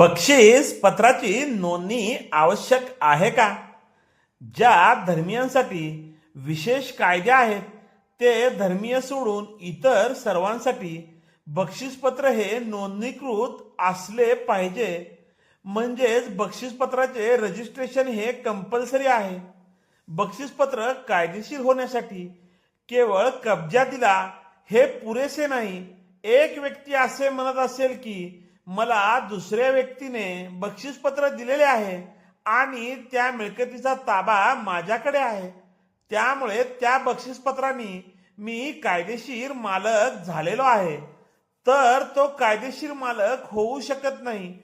बक्षीस पत्राची नोंदणी आवश्यक आहे का? ज्या धर्मियांसाठी विशेष कायदे आहेत ते धर्मीय सोडून इतर सर्वांसाठी बक्षीसपत्र हे नोंदणीकृत असले पाहिजे. म्हणजेच बक्षीसपत्राचे रजिस्ट्रेशन हे कंपल्सरी आहे. बक्षीसपत्र कायदेशीर होण्यासाठी केवळ कब्जा दिला हे पुरेसे नाही. एक व्यक्ती असे म्हणत असेल की मला दुसऱ्या व्यक्तीने बक्षीसपत्र दिलेले आहे आणि त्या मिळकतीचा ताबा माझ्याकडे आहे. त्यामुळे त्या बक्षीसपत्रांनी मी कायदेशीर मालक झालेलो आहे. तर तो कायदेशीर मालक होऊ शकत नाही.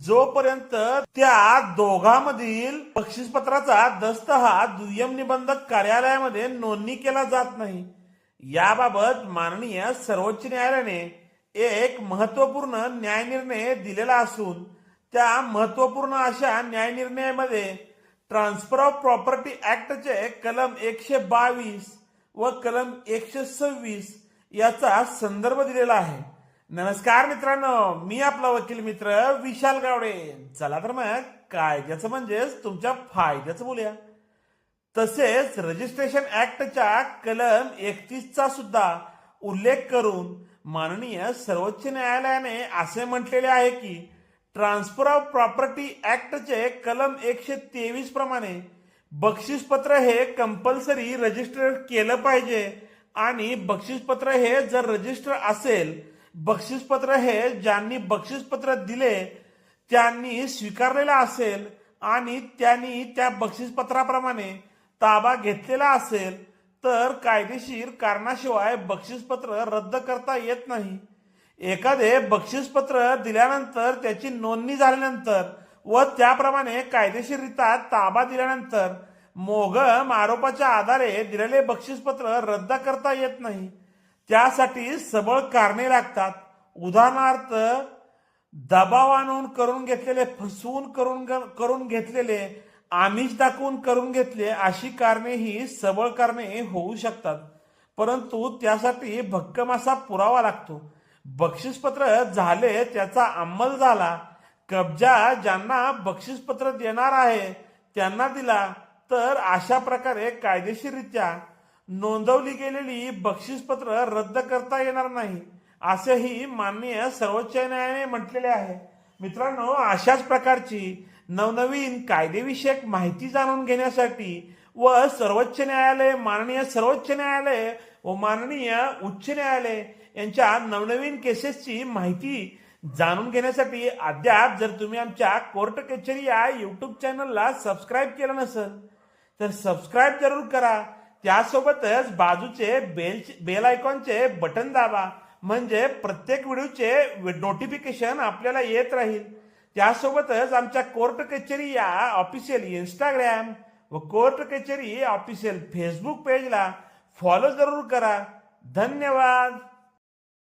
जोपर्यंत त्या दोघांमधील बक्षीसपत्राचा दस्त हा दुय्यम निबंधक कार्यालयामध्ये नोंदणी केला जात नाही. याबाबत माननीय सर्वोच्च न्यायालयाने एक महत्त्वपूर्ण न्यायनिर्णय दिलेला असून त्या महत्त्वपूर्ण अशा न्यायनिर्णयामध्ये ट्रान्सफर ऑफ प्रॉपर्टी ऍक्टचे कलम एकशे बावीस व कलम एकशे सव्वीस याचा संदर्भ दिलेला आहे. नमस्कार मित्रांनो मी आपला वकील मित्र विशाल गावडे. चला तर मग कायद्याचं म्हणजेच तुमच्या फायद्याचं बोलूया. तसेच रजिस्ट्रेशन ऍक्टच्या कलम एकतीसचा सुद्धा उल्लेख करून माननीय सर्वोच्च न्यायालयाने असे म्हटलेले आहे की ट्रान्सफर ऑफ प्रॉपर्टी ऍक्टचे कलम एकशे तेवीस प्रमाणे बक्षीसपत्र हे कंपल्सरी रजिस्टर केलं पाहिजे आणि बक्षीसपत्र हे जर रजिस्टर असेल बक्षीसपत्र हे ज्यांनी बक्षीसपत्र दिले त्यांनी स्वीकारलेलं असेल आणि त्यांनी त्या बक्षीसपत्राप्रमाणे ताबा घेतलेला असेल तर कायदेशीर कारणाशिवाय बक्षीसपत्र रद्द करता येत नाही. एखादे बक्षीसपत्र दिल्यानंतर त्याची नोंदणी झाल्यानंतर व त्याप्रमाणे कायदेशीररित्या ताबा दिल्यानंतर मोगम आरोपाच्या आधारे दिलेले बक्षीसपत्र रद्द करता येत नाही. त्यासाठी सबळ कारणे लागतात. उदाहरणार्थ दबाव आणून करून घेतलेले फसवून करून करून घेतलेले आमिष दाखवून करून घेतले अशी कारणे ही सबळ कारणे होऊ शकतात. परंतु त्यासाठी भक्कम असा पुरावा लागतो. बक्षीसपत्र झाले त्याचा अंमल झाला. कब्जा ज्यांना बक्षीसपत्र देणार आहे त्यांना दिला. तर अशा प्रकारे कायदेशीररित्या नोंदवली गेलेली बक्षीसपत्र रद्द करता येणार नाही असेही माननीय सर्वोच्च न्यायालयाने म्हटलेले आहे. मित्रांनो अशाच प्रकारची नवनवीन कायदेविषयक माहिती जाणून घेण्यासाठी व सर्वोच्च न्यायालय माननीय सर्वोच्च न्यायालय व माननीय उच्च न्यायालय यांच्या नवनवीन केसेसची माहिती जाणून घेण्यासाठी अद्याप जर तुम्ही आमच्या कोर्ट कचेरी या यूट्यूब चॅनलला सबस्क्राईब केलं नसेल तर सबस्क्राईब जरूर करा. त्यासोबतच बाजूचे बेल बेल आयकॉनचे बटन दाबा. म्हणजे प्रत्येक व्हिडिओचे नोटिफिकेशन आपल्याला येत राहील. त्यासोबतच आमच्या कोर्ट कचेरी या ऑफिशियल इंस्टाग्रॅम व कोर्ट कचेरी ऑफिशियल फेसबुक पेजला फॉलो जरूर करा. धन्यवाद.